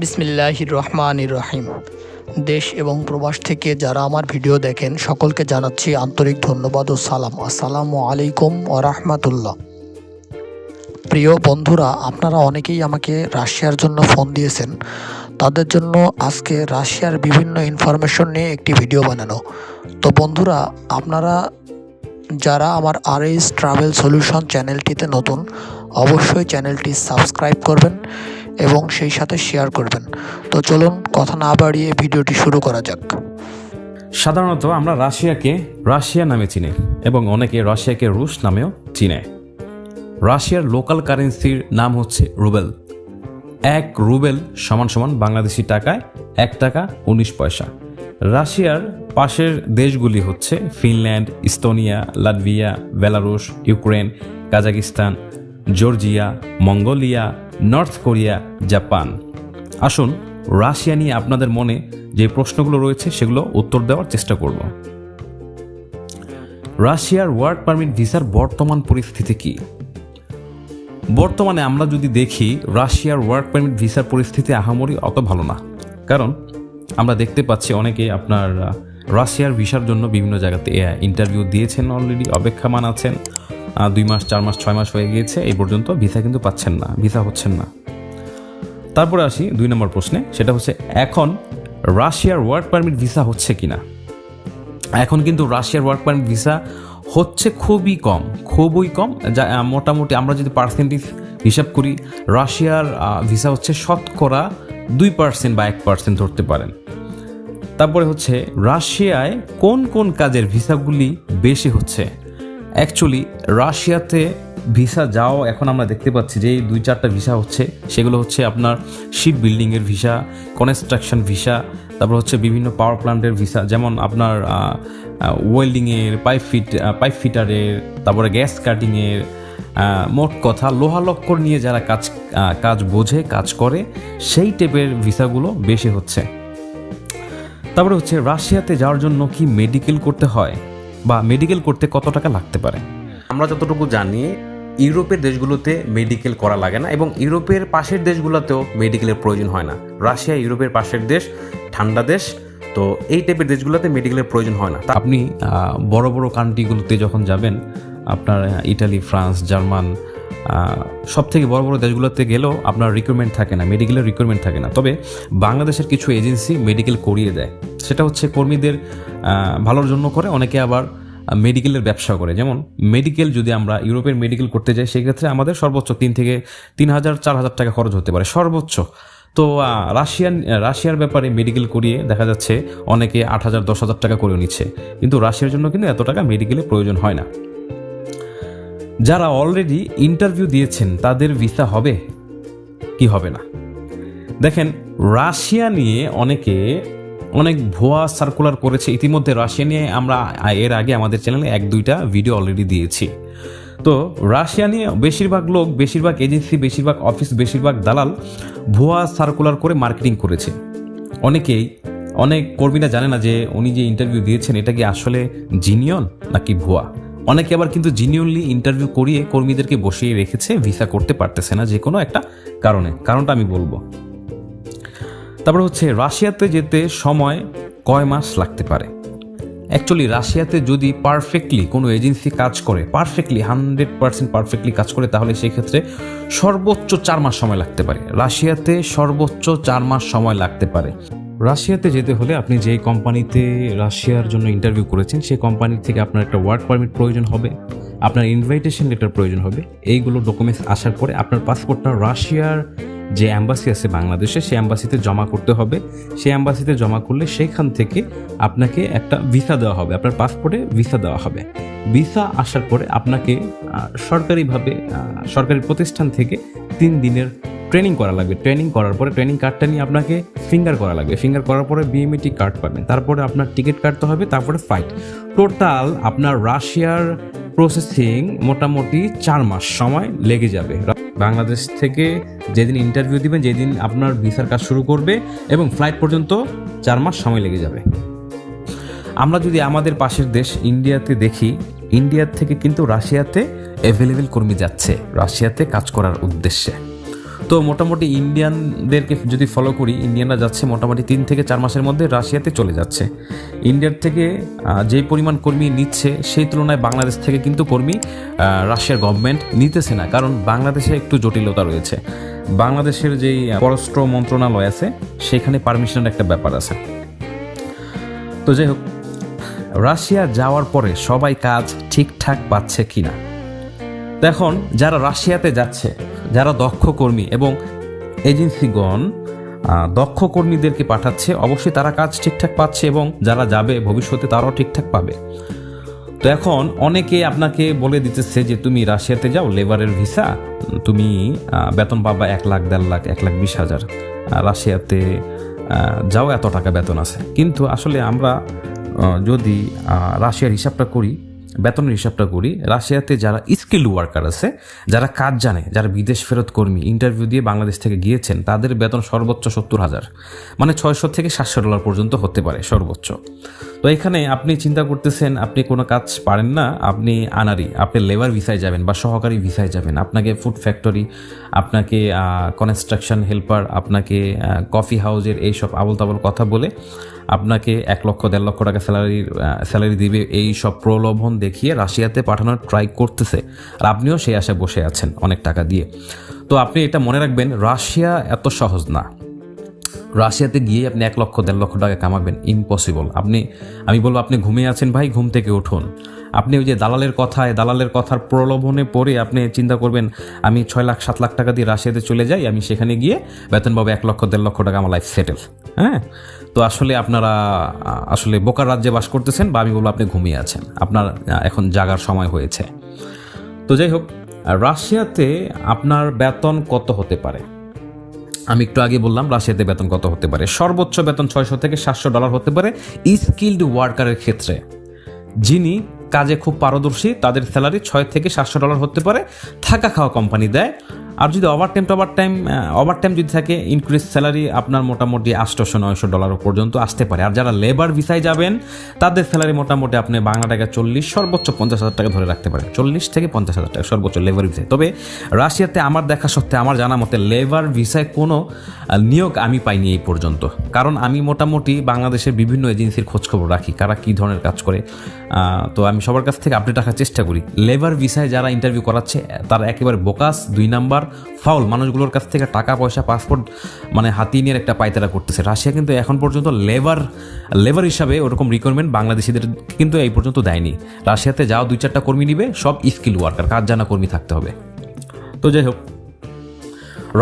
বিসমিল্লাহির রহমানির রহিম। দেশ এবং প্রবাস থেকে যারা আমার ভিডিও দেখেন, সকলকে জানাচ্ছি আন্তরিক ধন্যবাদ ও সালাম। আসসালামু আলাইকুম ও রাহমাতুল্লাহ। প্রিয় বন্ধুরা, আপনারা অনেকেই আমাকে রাশিয়ার জন্য ফোন দিয়েছেন। তাদের জন্য আজকে রাশিয়ার বিভিন্ন ইনফরমেশন নিয়ে একটি ভিডিও বানানো। তো বন্ধুরা, আপনারা যারা আমার আর এস ট্রাভেল সলিউশন চ্যানেলটিতে নতুন অবশ্যই চ্যানেলটি সাবস্ক্রাইব করবেন এবং সেই সাথে শেয়ার করবেন। তো চলুন কথা না বাড়িয়ে ভিডিওটি শুরু করা যাক। সাধারণত আমরা রাশিয়াকে রাশিয়া নামে চিনি এবং অনেকে রাশিয়াকে রুশ নামেও চিনে। রাশিয়ার লোকাল কারেন্সির নাম হচ্ছে রুবেল। এক রুবেল সমান সমান বাংলাদেশি টাকায় এক টাকা উনিশ পয়সা। রাশিয়ার পাশের দেশগুলি হচ্ছে Finland, Estonia, Latvia, Belarus, Ukraine, Kazakhstan Georgia, Mongolia, North Korea, Japan. আসুন, রাশিয়া নিয়ে আপনাদের মনে যে প্রশ্নগুলো রয়েছে সেগুলো উত্তর দেওয়ার চেষ্টা করব। রাশিয়ার ওয়ার্ক পারমিট ভিসার বর্তমান পরিস্থিতি কি? বর্তমানে আমরা যদি দেখি, রাশিয়ার ওয়ার্ক পারমিট ভিসার পরিস্থিতি আহামরি অত ভালো না। কারণ, আমরা দেখতে পাচ্ছি অনেকে আপনার, রাশিয়ার ভিসার জন্য বিভিন্ন জায়গাতে ইন্টারভিউ দিয়েছেন অলরেডি, অপেক্ষামান আছেন। দুই মাস, চার মাস, ছয় মাস হয়ে গিয়েছে, এই পর্যন্ত ভিসা কিন্তু পাচ্ছেন না, ভিসা হচ্ছেন না। তারপরে আসি দুই নম্বর প্রশ্নে, সেটা হচ্ছে, এখন রাশিয়ার ওয়ার্ক পারমিট ভিসা হচ্ছে কিনা? এখন কিন্তু রাশিয়ার ওয়ার্ক পারমিট ভিসা হচ্ছে খুবই কম খুবই কম, যা মোটামুটি আমরা যদি পার্সেন্টেজ হিসাব করি, রাশিয়ার ভিসা হচ্ছে শতকরা দুই পার্সেন্ট বা এক পার্সেন্ট ধরতে পারেন। তারপরে হচ্ছে, রাশিয়ায় কোন কোন কাজের ভিসাগুলি বেশি হচ্ছে? অ্যাকচুয়ালি রাশিয়াতে ভিসা যাও, এখন আমরা দেখতে পাচ্ছি যে দুই চারটা ভিসা হচ্ছে। সেগুলো হচ্ছে আপনার শিপ বিল্ডিংয়ের ভিসা কনস্ট্রাকশন ভিসা তারপর হচ্ছে বিভিন্ন পাওয়ার প্ল্যান্টের ভিসা যেমন আপনার ওয়েল্ডিংয়ের পাইপ ফিট পাইপ ফিটারের তারপরে গ্যাস কাটিংয়ের মোট কথা লোহা লক্কর নিয়ে যারা কাজ কাজ বোঝে, কাজ করে, সেই টাইপের ভিসাগুলো বেশি হচ্ছে। তারপরে হচ্ছে রাশিয়াতে যাওয়ার জন্য কি মেডিকেল করতে হয়? বা মেডিকেল করতে কত টাকা লাগতে পারে? আমরা যতটুকু জানি ইউরোপের দেশগুলোতে মেডিকেল করা লাগে না এবং ইউরোপের পাশের দেশগুলোতেও মেডিকেলের প্রয়োজন হয় না। রাশিয়া ইউরোপের পাশের দেশ ঠান্ডা দেশ তো এই টাইপের দেশগুলোতে মেডিকেলের প্রয়োজন হয় না। তা আপনি বড় বড় কান্ট্রিগুলোতে যখন যাবেন আপনার ইটালি ফ্রান্স জার্মান সব থেকে বড় বড় দেশগুলোতে গেলেও আপনার রিক্রুটমেন্ট থাকে না মেডিকেলের রিক্রুটমেন্ট থাকে না। তবে বাংলাদেশের কিছু এজেন্সি মেডিকেল করিয়ে দেয়। সেটা হচ্ছে কর্মীদের ভালোর জন্য করে, অনেকে আবার মেডিকেলের ব্যবসা করে। যেমন মেডিকেল যদি আমরা ইউরোপের মেডিকেল করতে যাই, সেক্ষেত্রে আমাদের সর্বোচ্চ তিন থেকে তিন হাজার, চার হাজার টাকা খরচ হতে পারে, সর্বোচ্চ। তো রাশিয়ান, রাশিয়ার ব্যাপারে মেডিকেল করিয়ে দেখা যাচ্ছে অনেকে আট হাজার, দশ হাজার টাকা করেও নিচ্ছে। কিন্তু রাশিয়ার জন্য কিন্তু এত টাকা মেডিকেলের প্রয়োজন হয় না। যারা অলরেডি ইন্টারভিউ দিয়েছেন, তাদের ভিসা হবে? কি হবে না? দেখেন, রাশিয়া নিয়ে অনেকে অনেক ভুয়া সার্কুলার করেছে। ইতিমধ্যে রাশিয়া নিয়ে আমরা এর আগে আমাদের চ্যানেলে এক, দুইটা ভিডিও অলরেডি দিয়েছি। তো রাশিয়া নিয়ে বেশিরভাগ লোক, বেশিরভাগ এজেন্সি বেশিরভাগ অফিস বেশিরভাগ দালাল ভুয়া সার্কুলার করে মার্কেটিং করেছে। অনেকেই, অনেক কর্মীরা জানে না যে উনি যে ইন্টারভিউ দিয়েছেন, এটা কি আসলে জিনিয়ন নাকি ভুয়া? অনেকে আবার কিন্তু জিনিয়নলি ইন্টারভিউ করিয়ে কর্মীদেরকে বসিয়ে রেখেছে ভিসা করতে পারতেছে না যে কোনো একটা কারণে। কারণটা আমি বলব। তারপর হচ্ছে, রাশিয়াতে যেতে সময় কয় মাস লাগতে পারে? অ্যাকচুয়ালি রাশিয়াতে যদি পারফেক্টলি কোনো এজেন্সি কাজ করে পারফেক্টলি হান্ড্রেড পার্সেন্ট পারফেক্টলি কাজ করে, তাহলে সেক্ষেত্রে সর্বোচ্চ চার মাস সময় লাগতে পারে। রাশিয়াতে সর্বোচ্চ চার মাস সময় লাগতে পারে। রাশিয়াতে যেতে হলে আপনি যেই কোম্পানিতে রাশিয়ার জন্য ইন্টারভিউ করেছেন, সেই কোম্পানি থেকে আপনার একটা ওয়ার্ক পারমিট প্রয়োজন হবে, আপনার ইনভাইটেশন লেটার প্রয়োজন হবে। এইগুলো ডকুমেন্টস আসার পরে আপনার পাসপোর্টটা রাশিয়ার যে অ্যাম্বাসি আছে বাংলাদেশে, সেই অ্যাম্বাসিতে জমা করতে হবে। সেই অ্যাম্বাসিতে জমা করলে সেইখান থেকে আপনাকে একটা ভিসা দেওয়া হবে, আপনার পাসপোর্টে ভিসা দেওয়া হবে। ভিসা আসার পরে আপনাকে সরকারিভাবে সরকারি প্রতিষ্ঠান থেকে তিন দিনের ট্রেনিং করা লাগবে ট্রেনিং করার পরে ট্রেনিং কার্ডটা নিয়ে আপনাকে ফিঙ্গার করা লাগবে। ফিঙ্গার করার পরে বিএমইটি কার্ড পাবেন। তারপরে আপনার টিকিট কাটতে হবে, তারপরে ফ্লাইট টোটাল আপনার রাশিয়ার প্রসেসিং মোটামুটি চার মাস সময় লেগে যাবে। বাংলাদেশ থেকে যেদিন ইন্টারভিউ দিবেন, যেদিন আপনার ভিসার কাজ শুরু করবে এবং ফ্লাইট পর্যন্ত চার মাস সময় লেগে যাবে। আমরা যদি আমাদের পাশের দেশ ইন্ডিয়াতে দেখি ইন্ডিয়ার থেকে কিন্তু রাশিয়াতে অ্যাভেলেবেল কর্মী যাচ্ছে। রাশিয়াতে কাজ করার উদ্দেশ্যে। তো মোটামুটি ইন্ডিয়ানদেরকে যদি ফলো করি, ইন্ডিয়ানরা যাচ্ছে মোটামুটি তিন থেকে চার মাসের মধ্যে রাশিয়াতে চলে যাচ্ছে। ইন্ডিয়ার থেকে যেই পরিমাণ কর্মী নিচ্ছে, সেই তুলনায় বাংলাদেশ থেকে কিন্তু কর্মী রাশিয়ার গভর্নমেন্ট নিতেছে না, কারণ বাংলাদেশে একটু জটিলতা রয়েছে। বাংলাদেশের যেই পররাষ্ট্র মন্ত্রণালয় আছে, সেখানে পারমিশনের একটা ব্যাপার আছে। তো যাই হোক, রাশিয়া যাওয়ার পরে সবাই কাজ ঠিকঠাক পাচ্ছে কিনা? দেখুন যারা রাশিয়াতে যাচ্ছে যারা দক্ষ কর্মী এবং এজেন্সিগণ দক্ষ কর্মীদেরকে পাঠাচ্ছে, অবশ্যই তারা কাজ ঠিকঠাক পাচ্ছে এবং যারা যাবে ভবিষ্যতে তারাও ঠিকঠাক পাবে। তো এখন অনেকে আপনাকে বলে দিতেছে যে, তুমি রাশিয়াতে যাও, লেবারের ভিসা, তুমি বেতন পাবা এক লাখ, দেড় লাখ, এক লাখ বিশ হাজার। রাশিয়াতে যাও, এত টাকা বেতন আছে। কিন্তু আসলে আমরা যদি রাশিয়ার হিসাবটা করি বেতনের হিসাবটা করি, রাশিয়াতে যারা স্কিল ওয়ার্কার আছে, যারা কাজ জানে, যারা বিদেশ ফেরত কর্মী ইন্টারভিউ দিয়ে বাংলাদেশ থেকে গিয়েছেন, তাদের বেতন সর্বোচ্চ সত্তর হাজার। মানে ছয়শো থেকে সাতশো ডলার পর্যন্ত হতে পারে সর্বোচ্চ। তো এখানে আপনি চিন্তা করতেছেন, আপনি কোনো কাজ পারেন না, আপনি আনারি, আপনি লেবার ভিসায় যাবেন বা সহকারী ভিসায় যাবেন, আপনাকে ফুড ফ্যাক্টরি আপনাকে কনস্ট্রাকশন হেল্পার আপনাকে কফি হাউজের এইসব আবল তাবল কথা বলে আপনাকে এক লক্ষ, দেড় লক্ষ টাকা স্যালারি স্যালারি দিবে এই সব প্রলোভন দেখিয়ে রাশিয়াতে পাঠানোর ট্রাই করতেছে। আর আপনিও সেই আশায় বসে আছেন অনেক টাকা দিয়ে। তো আপনি এটা মনে রাখবেন, রাশিয়া এত সহজ না। রাশিয়াতে গিয়ে আপনি এক লক্ষ, দেড় লক্ষ টাকা কামাবেন ইম্পসিবল আপনি, আমি বলব আপনি ঘুমিয়ে আছেন ভাই, ঘুম থেকে উঠুন। আপনি ওই যে দালালের কথায়, দালালের কথার প্রলোভনে পড়ে আপনি চিন্তা করবেন, আমি ছয় লাখ, সাত লাখ টাকা দিয়ে রাশিয়াতে চলে যাই, আমি সেখানে গিয়ে বেতন পাবো এক লক্ষ, দেড় লক্ষ টাকা, আমার লাইফ সেটেল হ্যাঁ? তো আসলে আপনারা আসলে বোকার রাজ্যে বাস করতেছেন বা আমি বলব আপনি ঘুমিয়ে আছেন। আপনার এখন জাগার সময় হয়েছে। তো যাই হোক রাশিয়াতে আপনার বেতন কত হতে পারে? আমি একটু আগে বললাম, রাশিয়াতে বেতন কত হতে পারে? সর্বোচ্চ বেতন ছয়শো থেকে সাতশো ডলার হতে পারে স্কিল্ড ওয়ার্কারের ক্ষেত্রে। যিনি কাজে খুব পারদর্শী, তাদের স্যালারি ছয় থেকে সাতশো ডলার হতে পারে। থাকা খাওয়া কোম্পানি দেয় আর যদি overtime overtime overtime যদি থাকে ইনক্রিজ স্যালারি আপনার মোটামুটি আটশোশো নয়শো ডলার পর্যন্ত আসতে পারে। আর যারা লেবার ভিসায় যাবেন, তাদের স্যালারি মোটামুটি আপনি বাংলা টাকা চল্লিশ, সর্বোচ্চ পঞ্চাশ হাজার টাকা ধরে রাখতে পারেন। চল্লিশ থেকে পঞ্চাশ হাজার টাকা সর্বোচ্চ লেবার ভিসায় তবে রাশিয়াতে আমার দেখা সত্ত্বে, আমার জানা মতে লেবার ভিসায় কোনো নিয়োগ আমি পাইনি এই পর্যন্ত। কারণ আমি মোটামুটি বাংলাদেশের বিভিন্ন এজেন্সির খোঁজখবর রাখি, কারা কী ধরনের কাজ করে। তো আমি সবার কাছ থেকে আপডেট রাখার চেষ্টা করি। লেবার ভিসায় যারা ইন্টারভিউ করাচ্ছে, তারা একেবারে বোকাস, দুই নাম্বার। ফাউল। মানুষগুলোর কাছ থেকে টাকা, পয়সা পাসপোর্ট মানে হাতিয়ে নিয়ে একটা পায়তারা করতেছে। রাশিয়া কিন্তু এখন পর্যন্ত লেবার লেবার হিসাবে ওরকম রিকোয়ারমেন্ট বাংলাদেশিদের কিন্তু এই পর্যন্ত দেয়নি। রাশিয়াতে যাও, দুই চারটা কর্মী নিবে, সব স্কিল ওয়ার্কার কাজ জানা কর্মী থাকতে হবে। তো যাই হোক,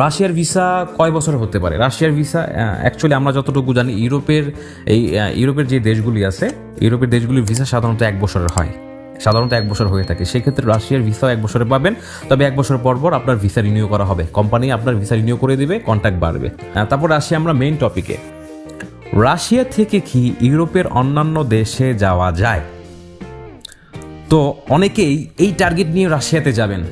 রাশিয়ার ভিসা কয় বছর হতে পারে? রাশিয়ার ভিসা অ্যাকচুয়ালি আমরা যতটুকু জানি, ইউরোপের এই ইউরোপের যে দেশগুলি আছে, ইউরোপের দেশগুলির ভিসা সাধারণত এক বছরের হয়। সাধারণত এক বছর হয়ে থাকে। সেক্ষেত্রে রাশিয়ার ভিসা এক বছরে পাবেন তবে এক বছর পর পর আপনার ভিসা রিনিউ করা হবে। কোম্পানি আপনার ভিসা রিনিউ করে দিবে কন্ট্যাক্ট বাড়বে। আহ, তারপর আসি আমরা মেইন টপিকে রাশিয়া থেকে কি ইউরোপের অন্যান্য দেশে যাওয়া যায়? তো অনেকেই এই টার্গেট নিয়ে রাশিয়াতে যাবেন।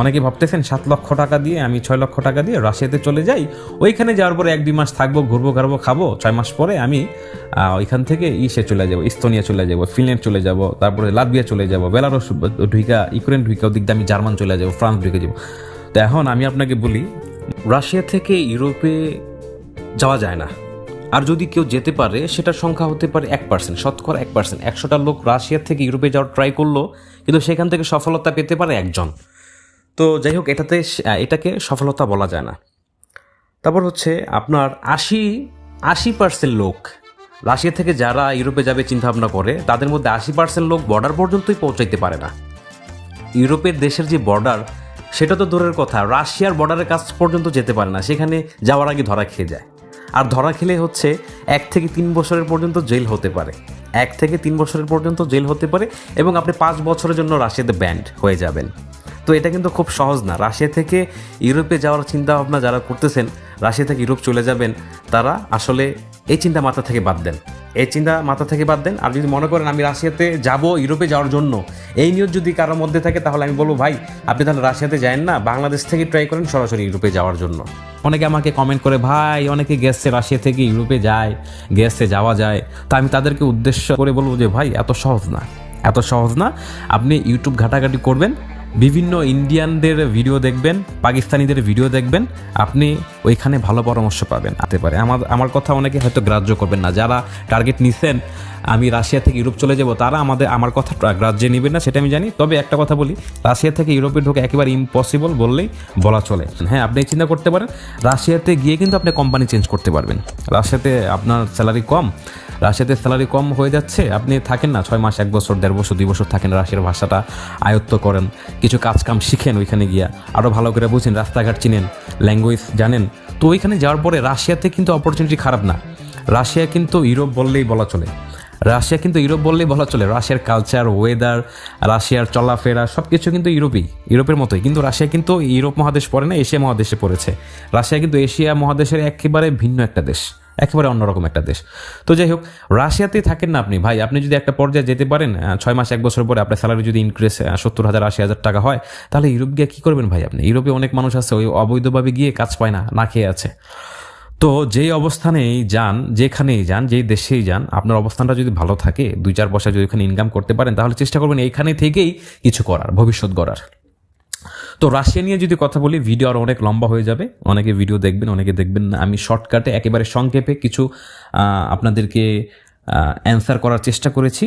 অনেকে ভাবতেছেন সাত লক্ষ টাকা দিয়ে, আমি ছয় লক্ষ টাকা দিয়ে রাশিয়াতে চলে যাই। ওইখানে যাওয়ার পরে এক দুই মাস থাকব, ঘুরবো ঘাড়বো খাব। ছয় মাস পরে আমি ওইখান থেকে ইসে চলে যাব, ইস্তোনিয়া চলে যাব, ফিনল্যান্ড চলে যাব, তারপরে লাতভিয়া চলে যাব বেলারস ঢুইকা, ইউক্রেন ঢুইকা, ওদিক দিয়ে আমি জার্মান চলে যাব, ফ্রান্স ঢুকে যাব। তো এখন আমি আপনাকে বলি, রাশিয়া থেকে ইউরোপে যাওয়া যায় না। আর যদি কেউ যেতে পারে, সেটার সংখ্যা হতে পারে এক পার্সেন্ট শতকরা এক পার্সেন্ট একশোটা লোক রাশিয়া থেকে ইউরোপে যাওয়ার ট্রাই করল, কিন্তু সেখান থেকে সফলতা পেতে পারে একজন। তো যাই হোক, এটাতে এটাকে সফলতা বলা যায় না। তারপর হচ্ছে আপনার আশি আশি পার্সেন্ট লোক, রাশিয়া থেকে যারা ইউরোপে যাবে চিন্তা ভাবনা করে, তাদের মধ্যে আশি পার্সেন্ট লোক বর্ডার পর্যন্তই পৌঁছাইতে পারে না। ইউরোপের দেশের যে বর্ডার সেটা তো দূরের কথা, রাশিয়ার বর্ডারের কাছ পর্যন্ত যেতে পারে না, সেখানে যাওয়ার আগে ধরা খেয়ে যায়। আর ধরা খেলে হচ্ছে এক থেকে তিন বছরের পর্যন্ত জেল হতে পারে। এক থেকে তিন বছরের পর্যন্ত জেল হতে পারে এবং আপনি পাঁচ বছরের জন্য রাশিয়াতে ব্যান্ড হয়ে যাবেন। তো এটা কিন্তু খুব সহজ না। রাশিয়া থেকে ইউরোপে যাওয়ার চিন্তা ভাবনা যারা করতেছেন, রাশিয়া থেকে ইউরোপ চলে যাবেন, তারা আসলে এই চিন্তা মাথা থেকে বাদ দেন। এই চিন্তা মাথা থেকে বাদ দেন। আর যদি মনে করেন আমি রাশিয়াতে যাব ইউরোপে যাওয়ার জন্য, এই নিউজ যদি কারোর মধ্যে থাকে, তাহলে আমি বলব, ভাই, আপনি তাহলে রাশিয়াতে যায়েন না, বাংলাদেশ থেকে ট্রাই করেন সরাসরি ইউরোপে যাওয়ার জন্য। অনেকে আমাকে কমেন্ট করে, ভাই, অনেকে গেছে রাশিয়া থেকে ইউরোপে যায়, গেছে, যাওয়া যায়। তা আমি তাদেরকে উদ্দেশ্য করে বলব যে, ভাই, এত সহজ না। এত সহজ না। আপনি ইউটিউব ঘাটাঘাটি করবেন বিভিন্ন ইন্ডিয়ানদের ভিডিও দেখবেন, পাকিস্তানিদের ভিডিও দেখবেন, আপনি ওইখানে ভালো পরামর্শ পাবেন। আতে পারে। আমার আমার কথা অনেকে হয়তো গ্রাহ্য করবেন না। যারা টার্গেট নিছেন, আমি রাশিয়া থেকে ইউরোপ চলে যাব, তারা আমাদের, আমার কথা গ্রাহ্যে নেবেন না, সেটা আমি জানি। তবে একটা কথা বলি, রাশিয়া থেকে ইউরোপে ঢোকে একেবারে ইম্পসিবল বললেই বলা চলে। হ্যাঁ আপনি চিন্তা করতে পারেন, রাশিয়াতে গিয়ে কিন্তু আপনি কোম্পানি চেঞ্জ করতে পারবেন। রাশিয়াতে আপনার স্যালারি কম রাশিয়াতে স্যালারি কম হয়ে যাচ্ছে। আপনি থাকেন না, ছয় মাস, এক বছর, দেড় বছর, দুই বছর থাকেন রাশিয়ার ভাষাটা আয়ত্ত করেন। কিছু কাজ কাম শিখেন ওইখানে গিয়া। আরও ভালো করে বুঝেন, রাস্তাঘাট চিনেন ল্যাঙ্গুয়েজ জানেন। তো ওইখানে যাওয়ার পরে রাশিয়াতে কিন্তু অপরচুনিটি খারাপ না। রাশিয়া কিন্তু ইউরোপ বললেই বলা চলে। রাশিয়া কিন্তু ইউরোপ বললেই বলা চলে। রাশিয়ার কালচার ওয়েদার রাশিয়ার চলাফেরা সব কিছু কিন্তু ইউরোপই, ইউরোপের মতোই। কিন্তু রাশিয়া কিন্তু ইউরোপ মহাদেশ পড়ে না, এশিয়া মহাদেশে পড়েছে। রাশিয়া কিন্তু এশিয়া মহাদেশের একেবারে ভিন্ন একটা দেশ। একেবারে অন্যরকম একটা দেশ। তো যাই হোক, রাশিয়াতেই থাকেন না আপনি। ভাই, আপনি যদি একটা পর্যায়ে যেতে পারেন ছয় মাস, এক বছর পরে আপনার স্যালারি যদি ইনক্রিজ সত্তর হাজার, আশি হাজার টাকা হয়, তাহলে ইউরোপ গিয়ে কী করবেন ভাই আপনি? ইউরোপে অনেক মানুষ আছে, ওই অবৈধভাবে গিয়ে কাজ পায় না না খেয়ে আছে। তো যেই অবস্থানেই যান, যেখানেই যান, যেই দেশেই যান, আপনার অবস্থানটা যদি ভালো থাকে, দুই চার পয়সা যদি ওখানে ইনকাম করতে পারেন, তাহলে চেষ্টা করবেন এইখানে থেকেই কিছু করার, ভবিষ্যৎ গড়ার। তো রাশিয়া নিয়ে যদি কথা বলি ভিডিও আরও অনেক লম্বা হয়ে যাবে। অনেকে ভিডিও দেখবেন, অনেকে দেখবেন না। আমি শর্টকাটে একেবারে সংক্ষেপে কিছু আপনাদেরকে অ্যান্সার করার চেষ্টা করেছি।